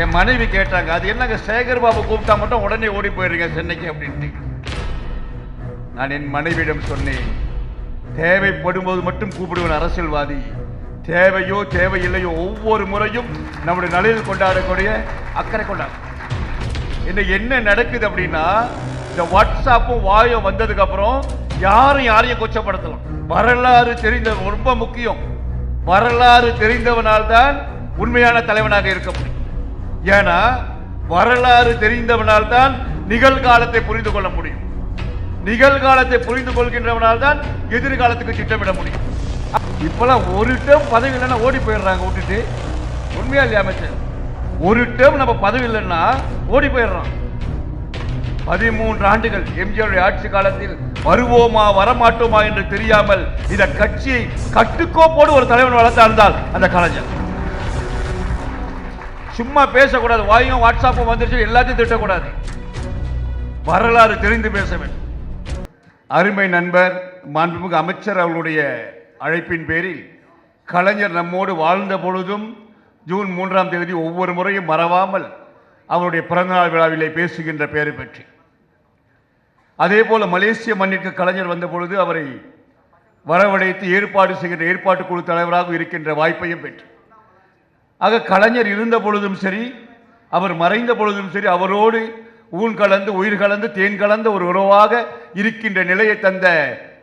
என் மனைவி கேட்டாங்க அது என்னங்க சேகர் பாபு கூப்பிட்டா மட்டும் உடனே ஓடி போயிடுறீங்க சென்னைக்கு அப்படின்ட்டு. நான் என் மனைவியிடம் சொன்னேன் தேவைப்படும் போது மட்டும் கூப்பிடுவேன் அரசியல்வாதி. தேவையோ தேவையில்லையோ ஒவ்வொரு முறையும் நம்முடைய நலையில் கொண்டாடக்கூடிய அக்கறை கொண்டாடு. இன்னைக்கு என்ன நடக்குது அப்படின்னா இந்த வாட்ஸ்அப்பும் வாயும் வந்ததுக்கு அப்புறம் யாரும் யாரையும் கொச்சப்படுத்தலாம். வரலாறு தெரிந்த ரொம்ப முக்கியம். வரலாறு தெரிந்தவனால் தான் உண்மையான தலைவனாக இருக்க முடியும். ஏன்னா வரலாறு தெரிந்தவனால் தான் நிகழ்காலத்தை புரிந்து கொள்ள முடியும். நிகழ்காலத்தை புரிந்து கொள்கின்றவனால் தான் எதிர்காலத்துக்கு திட்டமிட முடியும். இப்பெல்லாம் ஒரு டேம் பதவி இல்லைன்னா ஓடி போயிடுறாங்க விட்டுட்டு. உண்மையா இல்லையா அமைச்சர்? ஒரு டேம் நம்ம பதவி இல்லைன்னா ஓடி போயிடுறோம். பதிமூன்று ஆண்டுகள் எம்ஜிஆருடைய ஆட்சி காலத்தில் வருவோமா வரமாட்டோமா என்று தெரியாமல் இந்த கட்சியை கட்டுக்கோப்போடு ஒரு தலைவன் வளர்த்தாழ்ந்தால் அந்த கலைஞர். சும்மா பேசக்கூடாது. வாயும் வாட்ஸ்அப்பும் வந்துருச்சு எல்லாத்தையும் திட்டக்கூடாது. வரலாறு தெரிந்து பேச வேண்டும். அருமை நண்பர் மாண்புமிகு அமைச்சர் அவர்களுடைய அழைப்பின் பேரில் கலைஞர் நம்மோடு வாழ்ந்த பொழுதும் ஜூன் மூன்றாம் தேதி ஒவ்வொரு முறையும் மறவாமல் அவருடைய பிறந்தநாள் விழாவிலே பேசுகின்ற பெயரை பற்றி. அதே போல் மலேசிய மண்ணிற்கு கலைஞர் வந்த பொழுது அவரை வரவழைத்து ஏற்பாடு செய்கின்ற ஏற்பாட்டு குழு தலைவராக இருக்கின்ற வாய்ப்பையும் பெற்று. ஆக கலைஞர் இருந்த பொழுதும் சரி அவர் மறைந்த பொழுதும் சரி அவரோடு ஊன் கலந்து உயிர் கலந்து தேன் கலந்த ஒரு உறவாக இருக்கின்ற நிலையை தந்த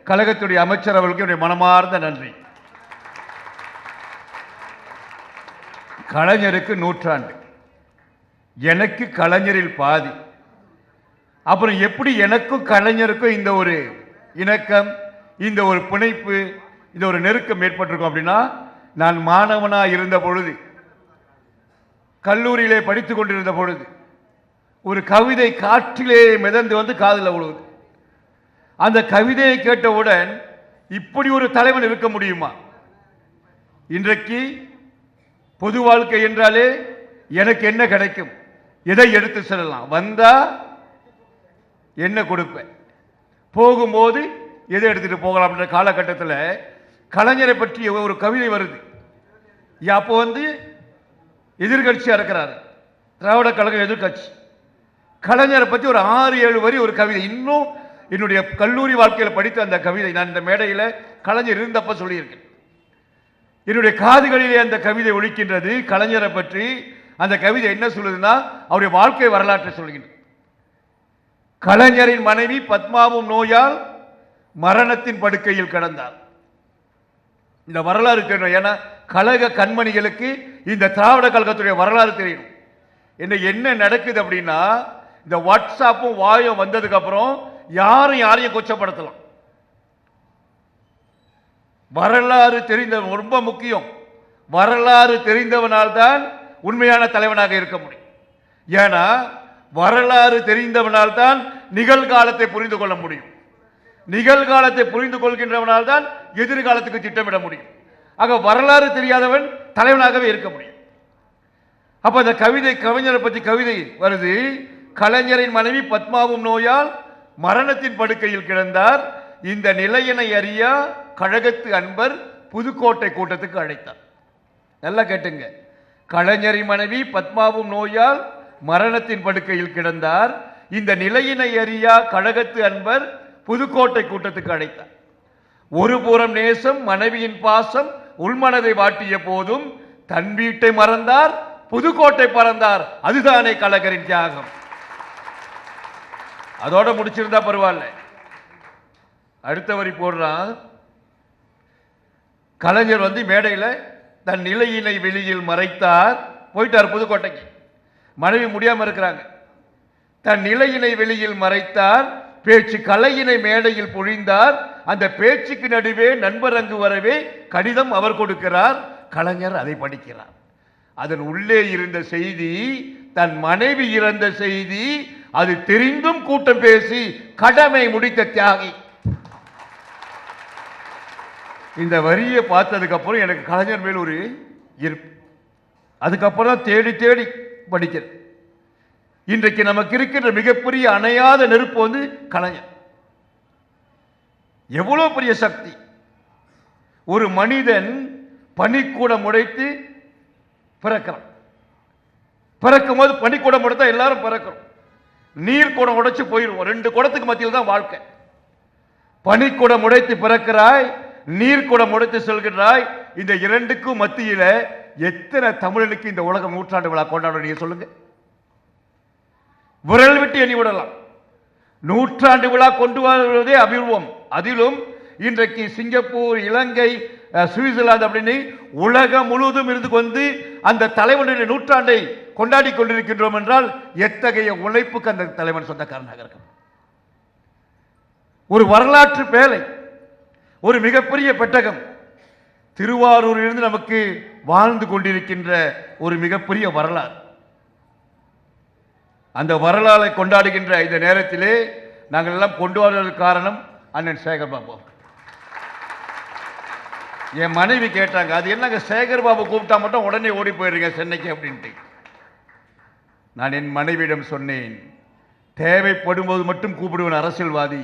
கழகத்துடைய அமைச்சர் அவர்களுக்கு என்னுடைய மனமார்ந்த நன்றி. கலைஞருக்கு நூற்றாண்டு. எனக்கு கலைஞரில் பாதி. அப்புறம் எப்படி எனக்கும் கலைஞருக்கும் இந்த ஒரு இணக்கம் இந்த ஒரு பிணைப்பு இந்த ஒரு நெருக்கம் ஏற்பட்டிருக்கும் அப்படின்னா நான் மாணவனாக இருந்த பொழுது கல்லூரியிலே படித்து கொண்டிருந்த பொழுது ஒரு கவிதை காற்றிலே மிதந்து வந்து காதில் விழுவுது அந்த கவிதையை கேட்டவுடன் இப்படி ஒரு தலைவன் இருக்க முடியுமா? இன்றைக்கு பொது வாழ்க்கை என்றாலே எனக்கு என்ன கிடைக்கும்? எதை எடுத்து செல்லலாம்? வந்தா என்ன கொடுப்பேன்? போகும்போது எதை எடுத்துட்டு போகலாம்ன்ற காலகட்டத்தில் கலைஞரை பற்றி ஒரு கவிதை வருது. அப்போ வந்து எதிர்கட்சியாக இருக்கிறார். திராவிட கழகம் எதிர்கட்சி. கலைஞரை பற்றி ஒரு ஆறு ஏழு வரி ஒரு கவிதை. இன்னும் என்னுடைய கல்லூரி வாழ்க்கையில் படித்த அந்த கவிதை. நான் இந்த மேடையில் கலைஞர் இருந்தப்ப சொல்லியிருக்கேன். என்னுடைய காதுகளிலே அந்த கவிதை ஒழிக்கின்றது கலைஞரை பற்றி அந்த கவிதை என்ன சொல்லுதுன்னா அவருடைய வாழ்க்கை வரலாற்றை சொல்கின்றது கலைஞரின் மனைவி பத்மாவும் நோயால் மரணத்தின் படுக்கையில் கிடந்தார். இந்த வரலாறு தெரியணும் ஏன்னா கழக கண்மணிகளுக்கு இந்த திராவிட கழகத்துடைய வரலாறு தெரியணும் என்ன என்ன நடக்குது அப்படின்னா இந்த வாட்ஸ்அப்பும் வாயும் வந்ததுக்கப்புறம் யாரும் யாரையும் கொச்சப்படுத்தலாம். வரலாறு தெரிந்தவன் ரொம்ப முக்கியம். வரலாறு தெரிந்தவனால் தான் உண்மையான தலைவனாக இருக்க முடியும். ஏன்னா வரலாறு தெரிந்தவனால் தான் நிகழ்காலத்தை புரிந்து கொள்ள முடியும். நிகழ்காலத்தை புரிந்து கொள்கின்றவனால் தான் எதிர்காலத்துக்கு திட்டமிட முடியும். ஆக வரலாறு தெரியாதவன் தலைவனாகவே இருக்க முடியும். அப்ப அந்த கவிதை கவிஞரை பற்றி கவிதை வருது. கலைஞரின் மனைவி பத்மாவும் நோயால் மரணத்தின் படுக்கையில் கிடந்தார். இந்த நிலையினை அறியா கழகத்து அன்பர் புதுக்கோட்டை கூட்டத்துக்கு அழைத்தார். நல்லா கேட்டுங்க. கலைஞரின் மனைவி பத்மாவும் நோயால் மரணத்தின் படுக்கையில் கிடந்தார். இந்த நிலையினை அறியா கழகத்து அன்பர் புதுக்கோட்டை கூட்டத்துக்கு அழைத்தார். ஒரு புறம் நேசம் மனைவியின் பாசம் உள்மனதை வாட்டிய போதும் தன் வீட்டை மறந்தார் புதுக்கோட்டை பறந்தார். அதுதானே கலகரின் தியாகம். அதோட முடிச்சிருந்தா பரவாயில்ல. அடுத்த வரி போடுறான். கலைஞர் வந்து மேடையில் தன் நிலையினை வெளியில் மறைத்தார். போயிட்டார் புதுக்கோட்டைக்கு. மனைவி முடியாமல் இருக்கிறாங்க. தன் நிலையினை வெளியில் மறைத்தார். பேச்சு கலையினை மேடையில் பொழிந்தார். அந்த பேச்சுக்கு நடுவே நண்பர் அங்கு வரவே கடிதம் அவர் கொடுக்கிறார். கலைஞர் அதை படிக்கிறார். அதன் உள்ளே இருந்த செய்தி தன் மனைவி இறந்த செய்தி அது தெரிந்தும் கூட்டம் பேசி கடமை முடித்த தியாகி. இந்த வரியை பார்த்ததுக்கப்புறம் எனக்கு கலைஞர் மேல் ஒரு ஈர்ப்பு அதுக்கப்புறம் தேடி தேடி படிக்கிறேன். இன்றைக்கு நமக்கு இருக்கின்ற மிகப்பெரிய அணையாத நெருப்பு வந்து கலைஞர். எவ்வளோ பெரிய சக்தி. ஒரு மனிதன் பனிக்கூடம் உடைத்து பிறக்கிறான். பிறக்கும் போது பனிக்குடம் உடைத்தா எல்லாரும் பிறக்கிறோம். நீர் குடம் உடைச்சு போயிடுவோம் ரெண்டு குடத்துக்கு மத்தியில் தான் வாழ்க்கை. பனிக்குடம் உடைத்து பிறக்கிறாய் நீர்க்குடம் உடைத்து செல்கிறாய் இந்த இரண்டுக்கும் மத்தியில் எத்தனை தமிழனுக்கு இந்த உலகம் நூற்றாண்டு விழா கொண்டாட நீங்க சொல்லுங்கள் விரல் விட்டு எண்ணி விடலாம். நூற்றாண்டு விழா கொண்டு வருவதே அபிர்வம் அதிலும் இன்றைக்கு சிங்கப்பூர் இலங்கை சுவிட்சர்லாந்து அப்படின்னு உலகம் முழுவதும் இருந்து கொண்டு அந்த தலைவனுடைய நூற்றாண்டை கொண்டாடி கொண்டிருக்கின்றோம் என்றால் எத்தகைய உழைப்புக்கு அந்த தலைவன் சொந்தக்காரனாக இருக்கும் ஒரு வரலாற்று வேலை ஒரு மிகப்பெரிய பெட்டகம் திருவாரூரிலிருந்து நமக்கு வாழ்ந்து கொண்டிருக்கின்ற ஒரு மிகப்பெரிய வரலாறு. அந்த வரலாறை கொண்டாடுகின்ற இந்த நேரத்திலே நாங்கள் எல்லாம் கொண்டு வரதற்கு காரணம் அண்ணன் சேகர் பாபு என் மனைவி கேட்டாங்க அது என்னங்க சேகர் பாபு கூப்பிட்டா மட்டும் உடனே ஓடி போயிடுறீங்க சென்னைக்கு? அப்படின்ட்டு. நான் என் மனைவியிடம் சொன்னேன் தேவைப்படும்போது மட்டும் கூப்பிடுவேன் அரசியல்வாதி.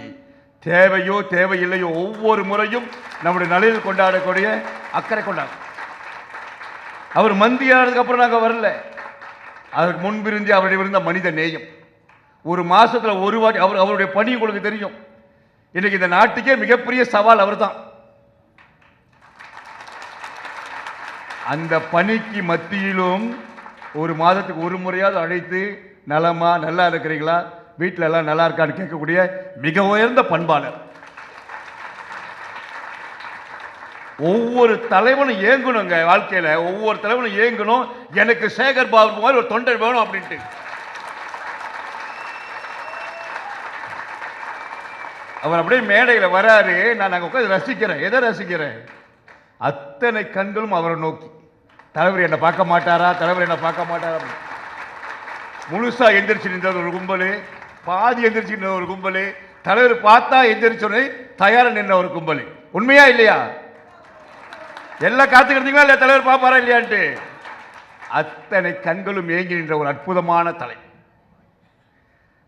தேவையோ தேவையில்லையோ ஒவ்வொரு முறையும் நம்முடைய நலையில் கொண்டாடக்கூடிய அக்கறை கொண்டாடும் அவர் மந்தியானதுக்கு அப்புறம் நாங்கள் வரல. அதற்கு முன்பிருந்தே அவருடைய இருந்த மனித நேயம். ஒரு மாதத்தில் ஒரு வாட்டி அவர் அவருடைய பணி உங்களுக்கு தெரியும். இன்றைக்கு இந்த நாட்டுக்கே மிகப்பெரிய சவால் அவர்தான். அந்த பணிக்கு மத்தியிலும் ஒரு மாதத்துக்கு ஒரு முறையாவது அழைத்து நலமா நல்லா இருக்கிறீங்களா? வீட்டில் எல்லாம் நல்லா இருக்கான்னு கேட்கக்கூடிய மிக உயர்ந்த பண்பாளர். ஒவ்வொரு தலைவனும் ஏங்கணுங்க வாழ்க்கையில். ஒவ்வொரு தலைவனும் ஏங்கணும். எனக்கு சேகர் பாபு மாதிரி ஒரு தொண்டர் வேணும் அப்படின்ட்டு. அவர் அப்படியே மேடையில் வராரு. நான் அங்கே உட்காந்து ரசிக்கிறேன். எதை ரசிக்கிறேன்? அத்தனை கண்களும் அவரை நோக்கி. தலைவர் என்னை பார்க்க மாட்டாரா? தலைவர் என்னை பார்க்க மாட்டாரா? அப்படின்னு. முழுசா எந்திரிச்சு நின்ற ஒரு கும்பல். பாதி எந்திரிச்சு நின்ற ஒரு கும்பல். தலைவர் பார்த்தா எந்திரிச்சோடனே தயாராக நின்ற ஒரு கும்பல். உண்மையா இல்லையா? எல்லாம் காத்துக்கிட்டீங்களா இல்லையா தலைவர் பார்ப்பாரா இல்லையான்ட்டு? அத்தனை கண்களும் ஏங்கி நின்ற ஒரு அற்புதமான தலை.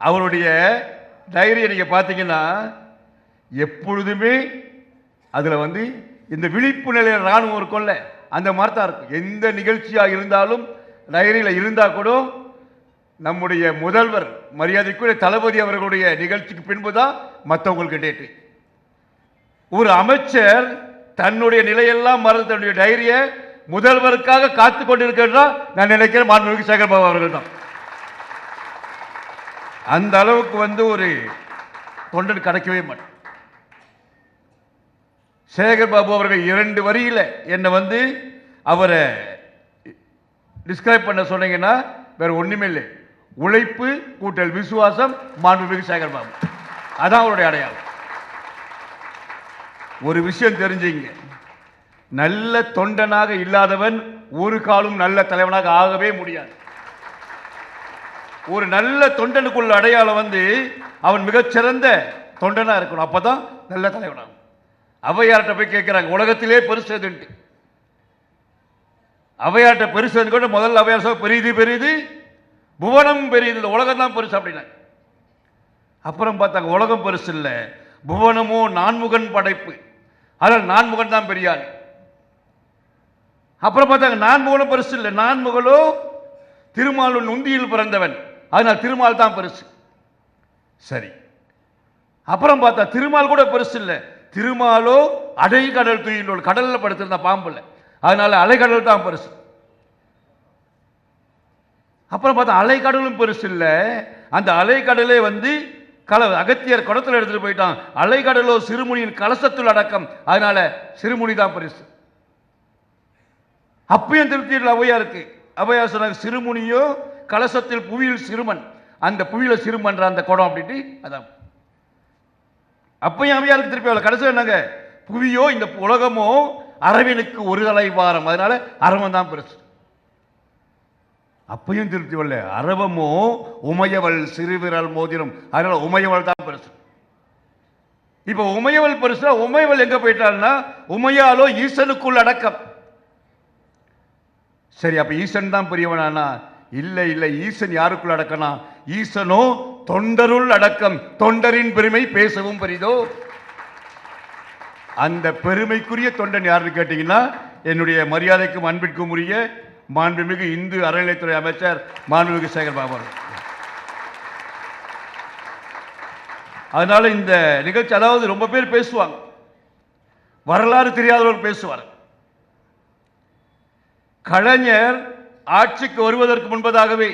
அவருடைய டைரியை நீங்கள் பார்த்தீங்கன்னா எப்பொழுதுமே அதில் வந்து இந்த விழிப்பு நிலையில் ராணுவம் இருக்கும்ல அந்த மாதிரி தான் இருக்கும். எந்த நிகழ்ச்சியாக இருந்தாலும் டைரியில் இருந்தால் கூட நம்முடைய முதல்வர் மரியாதைக்குரிய தளபதி அவர்களுடைய நிகழ்ச்சிக்கு பின்பு தான் மற்றவங்களுக்கு டேட்டு. ஒரு அமைச்சர் தன்னுடைய நிலையெல்லாம் மறந்து தன்னுடைய டைரியை முதல்வருக்காக காத்து கொண்டிருக்கின்றா நான் நினைக்கிறேன் மாண்புமிகு சேகர்பாபு அவர்கள் தான் அந்த அளவுக்கு வந்து ஒரு தொண்டன் கிடைக்கவே மாட்டேன். சேகர் பாபு அவர்கள் இரண்டு வரியில் என்னை வந்து அவரை டிஸ்கிரைப் பண்ண சொன்னீங்கன்னா வேற ஒன்றுமே இல்லை. உழைப்பு கூட்டல் விசுவாசம் மாண்புமிகு சேகர்பாபு அதான் அவருடைய அடையாளம். ஒரு விஷயம் தெரிஞ்சுங்க. நல்ல தொண்டனாக இல்லாதவன் ஒரு காலும் நல்ல தலைவனாக ஆகவே முடியாது. ஒரு நல்ல தொண்டனுக்குள்ள அடையாளம் வந்து அவன் மிகச்சிறந்த தொண்டனாக இருக்கணும். அப்பதான் நல்ல தலைவனாகும். அவையார்ட்ட போய் கேட்குறாங்க உலகத்திலே பெருசு எதுன்ட்டு அவையார்ட்ட பெருசு எதுன்னு கூட முதல்ல அவையார் சொல்ல பெரியது பெரியது புவனம் பெரியது இல்லை உலகம் தான் பெருசு அப்படின்னாங்க. அப்புறம் பார்த்தாங்க உலகம் பெருசு இல்லை புவனமோ நான்முகன் படைப்பு. அதனால் நான்முகன் தான் பெரியார் அப்புறம் பார்த்தாங்க நான்முகனும் பெருசு இல்லை. நான்முகலோ திருமாலுன் உந்தியில் பிறந்தவன். அதனால் திருமால் தான் பெருசு. சரி. அப்புறம் பார்த்தா திருமால் கூட பெருசு இல்லை. திருமாலோ அடைக்கடல் துயிலோடு கடலில் படுத்திருந்த பாம்புல அதனால அலைக்கடல் தான் பெருசு. அப்புறம் பார்த்தா அலைக்கடலும் பெருசு இல்லை. அந்த அலைக்கடலே வந்து கல அகத்தியர் குடத்தில் எடுத்துகிட்டு போயிட்டான். அலைக்கடலோ சிறுமுனியின் கலசத்துள் அடக்கம். அதனால சிறுமுனி தான் பெருசு. அப்பயும் திருப்தியில் அவையா இருக்கு. அவையா சொன்னாங்க சிறுமுனியோ கலசத்தில் புவியில் சிறுமன். அந்த புவியில சிறுமன்ற அந்த குடம் அப்படின்ட்டு அதான். அப்பயும் அவையாருக்கு திருப்பி அவ்வளோ கடைசியில் என்னங்க? புவியோ இந்த உலகமோ அரவினுக்கு ஒரு தலைவாரம். அதனால அரவன் தான் பெருசு. அப்பயும் திருப்தி வரல அரவமோ உமையவள் சிறுவிரல் மோதிரம். அதனால உமையவள் தான் பெருசு. இப்போ உமையவள் பெருசா உமையவள் எங்க போயிட்டாள்னா உமையாலோ ஈசனுக்குள் அடக்கம். சரி அப்ப ஈசன் தான் பெரியவனானா? இல்லை இல்லை ஈசன் யாருக்குள் அடக்கனா? ஈசனோ தொண்டருள் அடக்கம். தொண்டரின் பெருமை பேசவும் பெரிதோ? அந்த பெருமைக்குரிய தொண்டன் யாருன்னு கேட்டீங்கன்னா என்னுடைய மரியாதைக்கும் அன்பிற்கும் உரிய மாண்புமிகு இந்து அறநிலைத்துறை அமைச்சர் மாண்புமிகு சேகர் பாபு அவர்கள். அதனால இந்த நிகழ்ச்சி அதாவது ரொம்ப பேர் பேசுவாங்க. வரலாறு தெரியாதவர்கள் பேசுவார் கலைஞர் ஆட்சிக்கு வருவதற்கு முன்பதாகவே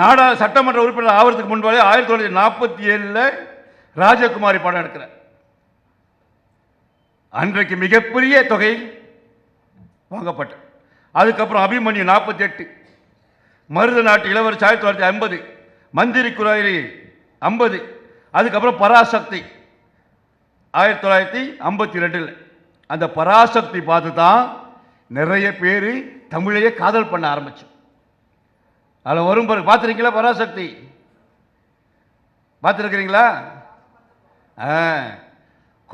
நாடா சட்டமன்ற உறுப்பினர் ஆவறதுக்கு முன்பாலே ஆயிரத்தி தொள்ளாயிரத்தி நாற்பத்தி ஏழில் ராஜகுமாரி படம் எடுக்கிறார். அன்றைக்கு மிகப்பெரிய தொகை வாங்கப்பட்ட. அதுக்கப்புறம் அபிமன்யு நாற்பத்தி எட்டு மருத நாட்டு இளவரசி ஆயிரத்தி தொள்ளாயிரத்தி ஐம்பது மந்திரி குராயிரி ஐம்பது அதுக்கப்புறம் பராசக்தி ஆயிரத்தி தொள்ளாயிரத்தி ஐம்பத்தி ரெண்டில். அந்த பராசக்தி பார்த்து தான் நிறைய பேர் தமிழையே காதல் பண்ண ஆரம்பிச்சு. அதில் வரும் பிறகு பார்த்துருக்கீங்களா பராசக்தி? பார்த்துருக்குறீங்களா? ஆ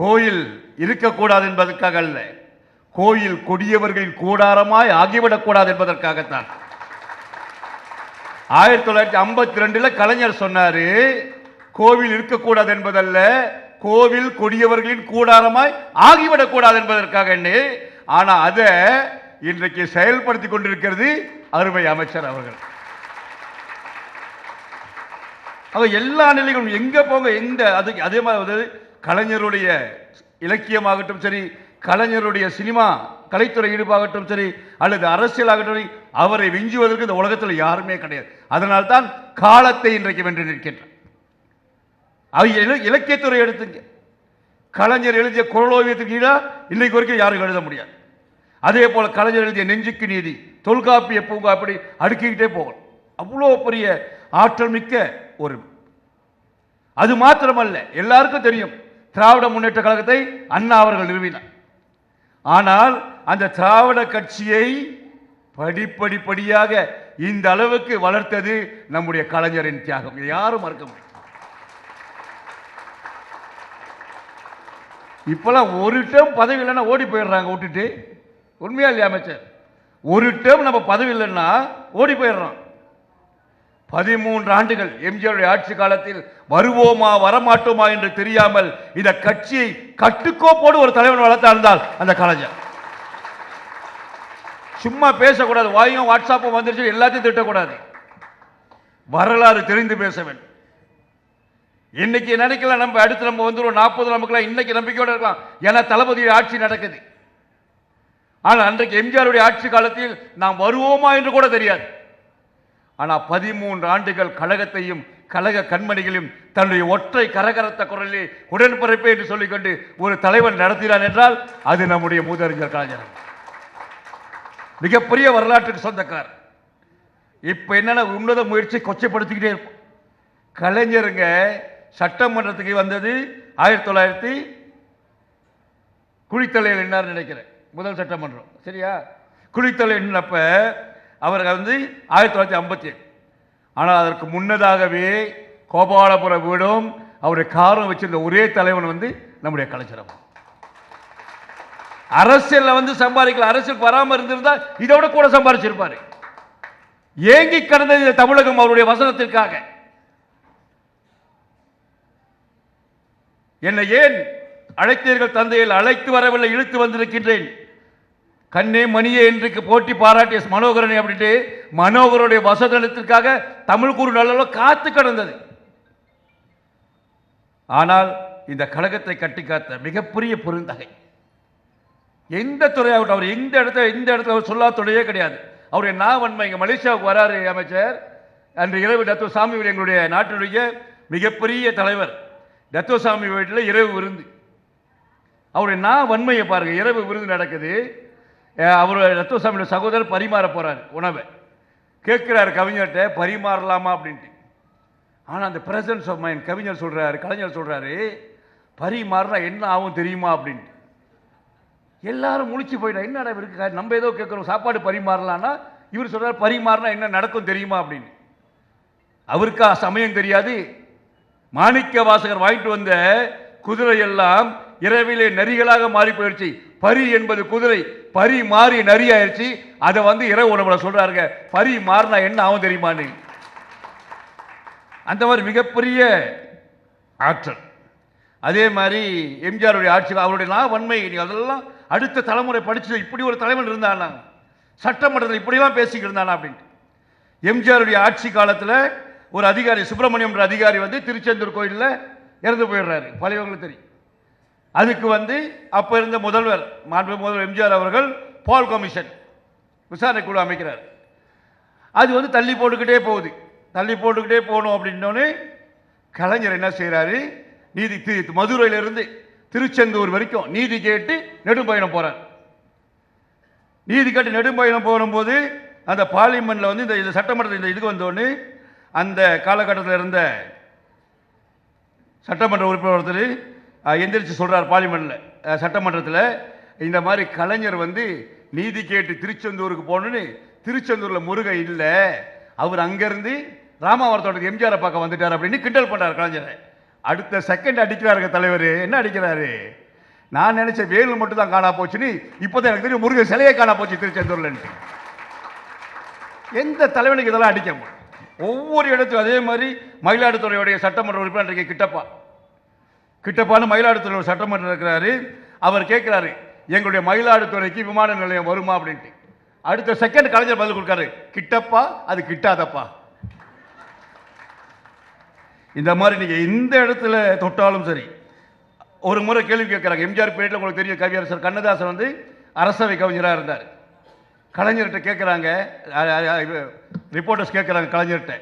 கோயில் இருக்கக்கூடாது என்பதற்காக அல்ல. கோயில் கொடியவர்களின் கூடாரமாய் ஆகிவிடக்கூடாது என்பதற்காகத்தான். ஆயிரத்தி தொள்ளாயிரத்தி ஐம்பத்தி ரெண்டுல கலைஞர் சொன்னாரு கோவில் இருக்கக்கூடாது என்பதல்ல கோவில் கொடியவர்களின் கூடாரமாய் ஆகிவிடக்கூடாது என்பதற்காக ஆனா அதை இன்றைக்கு செயல்படுத்தி கொண்டிருக்கிறது அருமை அமைச்சர் அவர்கள். அவ எல்லா நிலைகளும் எங்க போங்க எந்த அது அதே மாதிரி வந்து கலைஞருடைய இலக்கியமாகட்டும் சரி கலைஞருடைய சினிமா கலைத்துறை ஈடுபாகட்டும் சரி அல்லது அரசியலாகட்டும் சரி அவரை விஞ்சுவதற்கு இந்த உலகத்தில் யாருமே கிடையாது. அதனால்தான் காலத்தை இன்றைக்கு வென்று நிற்கின்றார். இலக்கியத்துறை எடுத்துங்க. கலைஞர் எழுதிய குரலோவியத்துக்கு இன்னைக்கு வரைக்கும் யாரும் எழுத முடியாது. அதே போல கலைஞர் எழுதிய நெஞ்சுக்கு நீதி தொல்காப்பிய பூங்கா அப்படி அடுக்கிக்கிட்டே போகணும். அவ்வளோ பெரிய ஆற்றல் மிக்க ஒரு அது மாத்திரமல்ல எல்லாருக்கும் தெரியும் திராவிட முன்னேற்ற கழகத்தை அண்ணா அவர்கள் நிறுவினார். ஆனால் அந்த திராவிட கட்சியை படிப்படிப்படியாக இந்த அளவுக்கு வளர்த்தது நம்முடைய கலைஞரின் தியாகம். யாரும் மறக்க முடியும் இப்பெல்லாம் ஒரு டேம் பதவி இல்லைன்னா ஓடி போயிடுறாங்க விட்டுட்டு. உண்மையா இல்லையா அமைச்சர்? ஒரு டேம் நம்ம பதவி இல்லைன்னா ஓடி போயிடுறோம். பதிமூன்று ஆண்டுகள் எம்ஜிஆருடைய ஆட்சி காலத்தில் வருவோமா வரமாட்டோமா என்று தெரியாமல் இந்த கட்சியை கட்டுக்கோப்போடு ஒரு தலைவன் வளர்த்தா இருந்தால் அந்த கலைஞர். சும்மா பேசக்கூடாது. வாயும் வாட்ஸ்அப்பும் வந்துருச்சு எல்லாத்தையும் திட்டக்கூடாது. வரலாறு தெரிந்து பேச வேண்டும். இன்னைக்கு நினைக்கலாம் நம்ம அடுத்து நம்ம வந்துடும் நாற்பது நமக்குலாம் இன்னைக்கு நம்பிக்கையோடு இருக்கலாம். ஏன்னா தளபதியுடைய ஆட்சி நடக்குது. ஆனால் அன்றைக்கு எம்ஜிஆருடைய ஆட்சி காலத்தில் நாம் வருவோமா என்று கூட தெரியாது. ஆனால் பதிமூன்று ஆண்டுகள் கழகத்தையும் கழக கண்மணிகளையும் தன்னுடைய ஒற்றை கரகரத்த குரலில் உடன்பிறப்பே என்று சொல்லிக்கொண்டு ஒரு தலைவன் நடத்தினான் என்றால் அது நம்முடைய மூதறிஞர் கலைஞர். மிகப்பெரிய வரலாற்றுக்கு சொந்தக்கார். இப்போ என்னென்ன உன்னத முயற்சி கொச்சைப்படுத்திக்கிட்டே இருக்கும். கலைஞருங்க சட்டமன்றத்துக்கு வந்தது ஆயிரத்தி தொள்ளாயிரத்தி குளித்தலையில் என்னார் நினைக்கிறேன். முதல் சட்டமன்றம். சரியா? குளித்தலை எண்ணப்ப அவர் வந்து ஆயிரத்தி தொள்ளாயிரத்தி ஐம்பத்தி ஏழு. ஆனால் அதற்கு முன்னதாகவே கோபாலபுர வீடும் அவருடைய காரும் வச்சிருந்த ஒரே தலைவன் வந்து நம்முடைய கலைஞரம் அரசியலில் வந்து சம்பாதிக்கல அரசியல் வராமல் இருந்திருந்தால் இதை விட கூட சம்பாதிச்சிருப்பார். ஏங்கி கடந்த இந்த தமிழகம் அவருடைய வசனத்திற்காக. என்னை ஏன் அழைத்தீர்கள் தந்தையில்? அழைத்து வரவில்லை இழுத்து வந்திருக்கின்றேன். கண்ணே மணியே இன்றைக்கு போட்டி பாராட்டிய மனோகரனை அப்படின்ட்டு மனோகருடைய வசதனத்திற்காக தமிழ் குரு நல்ல காத்து கிடந்தது. ஆனால் இந்த கழகத்தை கட்டி காத்த மிகப்பெரிய பெருந்தகை. எந்த துறையாகட்டும் அவர் எந்த இடத்துல எந்த இடத்துல அவர் சொல்லாத்துறையே கிடையாது. அவருடைய நாவன்மை இங்கே மலேசியாவுக்கு வராரு அமைச்சர். அன்று இரவு தத்துவசாமி எங்களுடைய நாட்டினுடைய மிகப்பெரிய தலைவர். தத்துவ சாமி வீட்டில் இரவு விருந்து. அவருடைய நா வன்மையை பாருங்கள் இரவு விருந்து நடக்குது. அவர் ரத்துவசாமியோட சகோதரர் பரிமாற போகிறார் உணவை. கேட்குறாரு கவிஞர்கிட்ட பரிமாறலாமா அப்படின்ட்டு. ஆனால் அந்த பிரசன்ஸ் ஆஃப் மைண்ட் கவிஞர் சொல்கிறாரு கலைஞர் சொல்கிறாரு பரிமாறினா என்ன ஆகும் தெரியுமா அப்படின்ட்டு. எல்லாரும் முழிச்சு போயிட்டா என்னடா இருக்கு நம்ம ஏதோ கேட்குறோம் சாப்பாடு பரிமாறலான்னா இவர் சொல்கிறார் பரிமாறினா என்ன நடக்கும் தெரியுமா அப்படின்னு. அவருக்கா சமயம் தெரியாது. மாணிக்க வாசகர் வாங்கிட்டு வந்த குதிரை எல்லாம் இரவிலே நரிகளாக மாறி போயிடுச்சு. பரி என்பது குதிரை. பரி மாறி நரி ஆயிடுச்சு அதை வந்து இரவு உணவுல சொல்றாருங்க. பரி மாறினா என்ன ஆகும் தெரியுமான்னு. அந்த மாதிரி மிகப்பெரிய ஆற்றல். அதே மாதிரி எம்ஜிஆருடைய ஆட்சி அவருடைய நான் வன்மை. நீ அதெல்லாம் அடுத்த தலைமுறை படிச்சு இப்படி ஒரு தலைவன் இருந்தானா? சட்டமன்றத்தில் இப்படிலாம் பேசிக்கிட்டு இருந்தானா அப்படின்ட்டு. எம்ஜிஆருடைய ஆட்சி காலத்தில் ஒரு அதிகாரி சுப்பிரமணியம்ன்ற அதிகாரி வந்து திருச்செந்தூர் கோயிலில் இறந்து போயிடுறாரு. பழையவங்களுக்கு தெரியும். அதுக்கு வந்து அப்போ இருந்த முதல்வர் மாண்பு முதல்வர் எம்ஜிஆர் அவர்கள் பால் கமிஷன் விசாரணை குழு அமைக்கிறார். அது வந்து தள்ளி போட்டுக்கிட்டே போகுது. தள்ளி போட்டுக்கிட்டே போகணும் அப்படின்னோடனே கலைஞர் என்ன செய்கிறாரு நீதி திரு மதுரையிலிருந்து திருச்செந்தூர் வரைக்கும் நீதி கேட்டு நெடும்பயணம் போகிறார் நீதி கேட்டு நெடும்பயணம் போகும்போது அந்த பார்லிமெண்ட்டில் வந்து இந்த இந்த சட்டமன்றத்தில் இந்த இதுக்கு வந்தோடனே அந்த காலகட்டத்தில் இருந்த சட்டமன்ற உறுப்பினர் ஒருத்தர் எந்திரிச்சு சொல்கிறார் பார்லிமெண்ட்டில் சட்டமன்றத்தில் இந்த மாதிரி கலைஞர் வந்து நீதி கேட்டு திருச்செந்தூருக்கு போகணுன்னு திருச்செந்தூரில் முருகன் இல்லை. அவர் அங்கேருந்து ராமாவரத்தோட எம்ஜிஆரை பார்க்க வந்துட்டார் அப்படின்னு கிண்டல் பண்ணார் கலைஞரை. அடுத்த செகண்ட் அடிக்கிறாருங்க தலைவர். என்ன அடிக்கிறாரு? நான் நினச்ச வேலு மட்டும் தான் காணா போச்சுன்னு இப்போதான் எனக்கு தெரியும் முருகன் சிலையே காணா போச்சு திருச்செந்தூர்லன்ட்டு எந்த தலைவனுக்கு இதெல்லாம் அடிக்க முடியும்? ஒவ்வொரு இடத்துலையும் அதே மாதிரி மயிலாடுதுறையுடைய சட்டமன்ற உறுப்பினர் கிட்டப்பா. கிட்டப்பான்னு மயிலாடுதுறை ஒரு சட்டமன்றம் இருக்கிறாரு. அவர் கேட்குறாரு எங்களுடைய மயிலாடுதுறைக்கு விமான நிலையம் வருமா? அப்படின்ட்டு. அடுத்த செகண்ட் கலைஞர் பதில் கொடுக்காரு கிட்டப்பா அது கிட்டாதப்பா. இந்த மாதிரி நீங்கள் எந்த இடத்துல தொட்டாலும் சரி ஒரு முறை கேள்வி கேட்குறாங்க. எம்ஜிஆர் பீரியட்ல உங்களுக்கு தெரியும் கவியரசர் கண்ணதாசன் வந்து அரசவை கவிஞராக இருந்தார். கலைஞர்கிட்ட கேட்குறாங்க ரிப்போர்ட்டர்ஸ் கேட்குறாங்க கலைஞர்கிட்ட.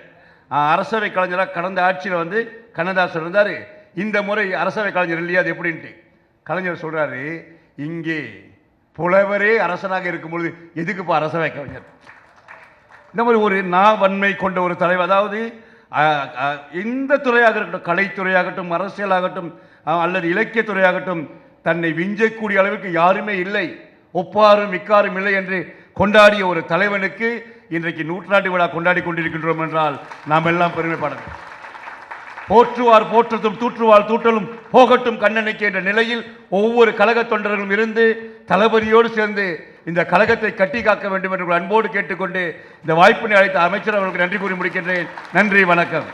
அரசவை கலைஞராக கடந்த ஆட்சியில் வந்து கண்ணதாசன் இருந்தார். இந்த முறை அரசவை கலைஞர் இல்லையா அது எப்படின்ட்டு. கலைஞர் சொல்கிறாரு இங்கே புலவரே அரசனாக இருக்கும் பொழுது எதுக்குப்பா அரசவை கலைஞர்? இந்த மாதிரி ஒரு நாவன்மை கொண்ட ஒரு தலைவர் அதாவது இந்த எந்த துறையாக இருக்கட்டும் கலைத்துறையாகட்டும் அரசியலாகட்டும் அல்லது இலக்கியத்துறையாகட்டும் தன்னை விஞ்சக்கூடிய அளவுக்கு யாருமே இல்லை. ஒப்பாரும் மிக்காரும் இல்லை என்று கொண்டாடிய ஒரு தலைவனுக்கு இன்றைக்கு நூற்றாண்டு விழா கொண்டாடி கொண்டிருக்கின்றோம் என்றால் நாம் எல்லாம் பெருமைப்படணும் போற்றுவார் போற்றதும் தூற்றுவார் தூற்றலும் போகட்டும் கண்ணனுக்கு என்ற நிலையில் ஒவ்வொரு கழக தொண்டர்களும் இருந்து தளபதியோடு சேர்ந்து இந்த கழகத்தை கட்டி காக்க வேண்டும் என்று அன்போடு கேட்டுக்கொண்டு இந்த வாய்ப்பினை அழைத்த அமைச்சர் அவர்களுக்கு நன்றி கூறி முடிக்கின்றேன். நன்றி வணக்கம்.